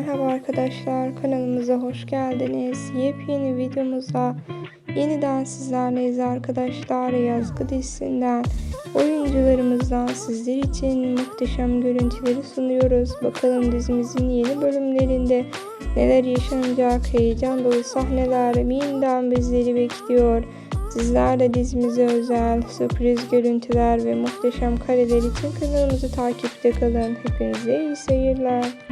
Merhaba arkadaşlar kanalımıza hoş geldiniz. Yepyeni videomuza yeniden sizlerleyiz arkadaşlar. Yazgı dizisinden oyuncularımızdan sizler için muhteşem görüntüleri sunuyoruz. Bakalım dizimizin yeni bölümlerinde neler yaşanacak, heyecan dolu sahneler yeniden bizleri bekliyor. Sizler de dizimize özel sürpriz görüntüler ve muhteşem kareler için kanalımızı takipte kalın. Hepinize iyi seyirler.